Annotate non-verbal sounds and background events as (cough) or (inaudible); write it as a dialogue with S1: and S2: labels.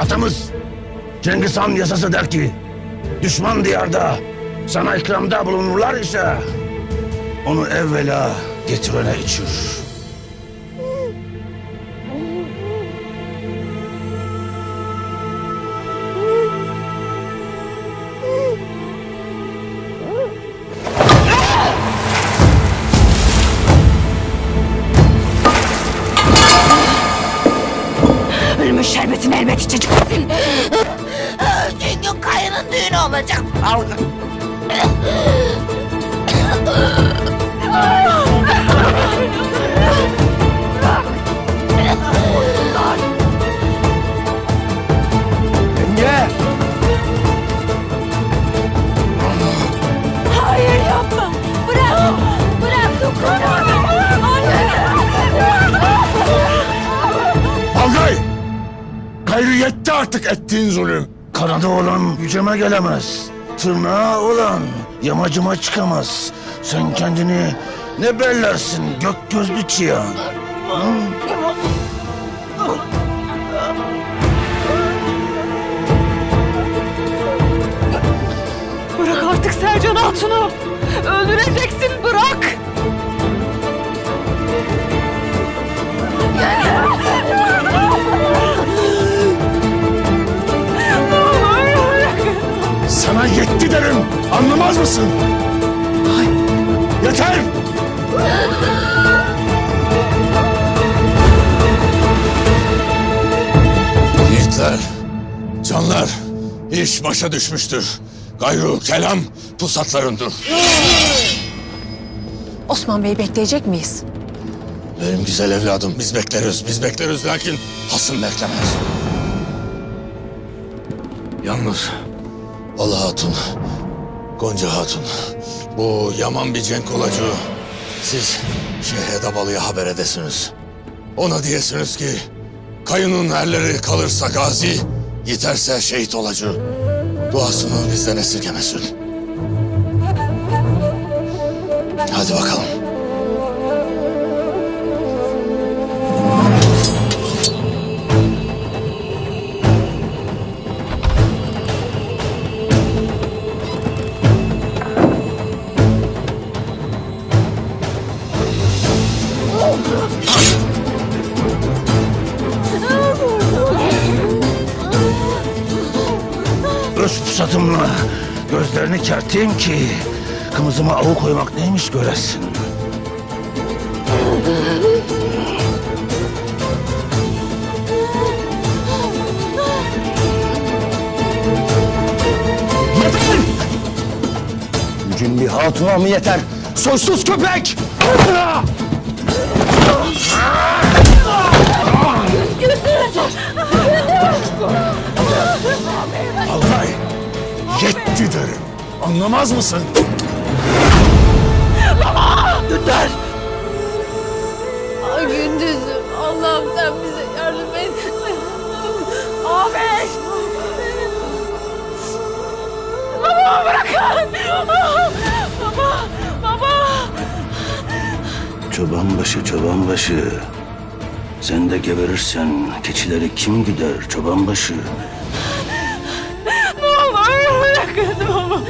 S1: Atamız Cengiz Han yasası der ki düşman diyarda sana ikramda bulunurlar ise onu evvela getirene içir.
S2: Şerbetini elbet içeceksin. Gün kayının düğünü olacak.
S1: Yenge! (laughs) Gayrı yetti artık ettiğin zulüm. Kanadı olan güceme gelemez. Tırnağı olan yamacıma çıkamaz. Sen kendini ne bellersin gök gözlü çıyan?
S2: Bırak artık Sercan Hatun'u. Öldüreceksin bırak.
S1: Anlamaz mısın? Yeter!
S3: Yiğitler, canlar, iş başa düşmüştür. Gayru kelam pusatlarındır.
S4: Osman Bey'i bekleyecek miyiz?
S3: Benim güzel evladım, biz bekleriz, biz bekleriz lakin hasım beklemez. Yalnız Allah Hatun, Gonca Hatun, bu yaman bir cenk olacağı siz Şeyh Edabalı'ya haber edesiniz. Ona diyesiniz ki kayının erleri kalırsa gazi, yeterse şehit olacağı. Duasını bizden esirgemesin. Hadi bakalım.
S1: Öz pusatımla gözlerini kerteyim ki kımızıma avu koymak neymiş göresin. Yeter! Gücün bir hatuna mı yeter? Soysuz köpek! Alay! Yetti derim. Anlamaz mısın? Çobanbaşı, çobanbaşı. Sen de geberirsen keçileri kim gider çobanbaşı?
S2: Ne olur bırakın baba.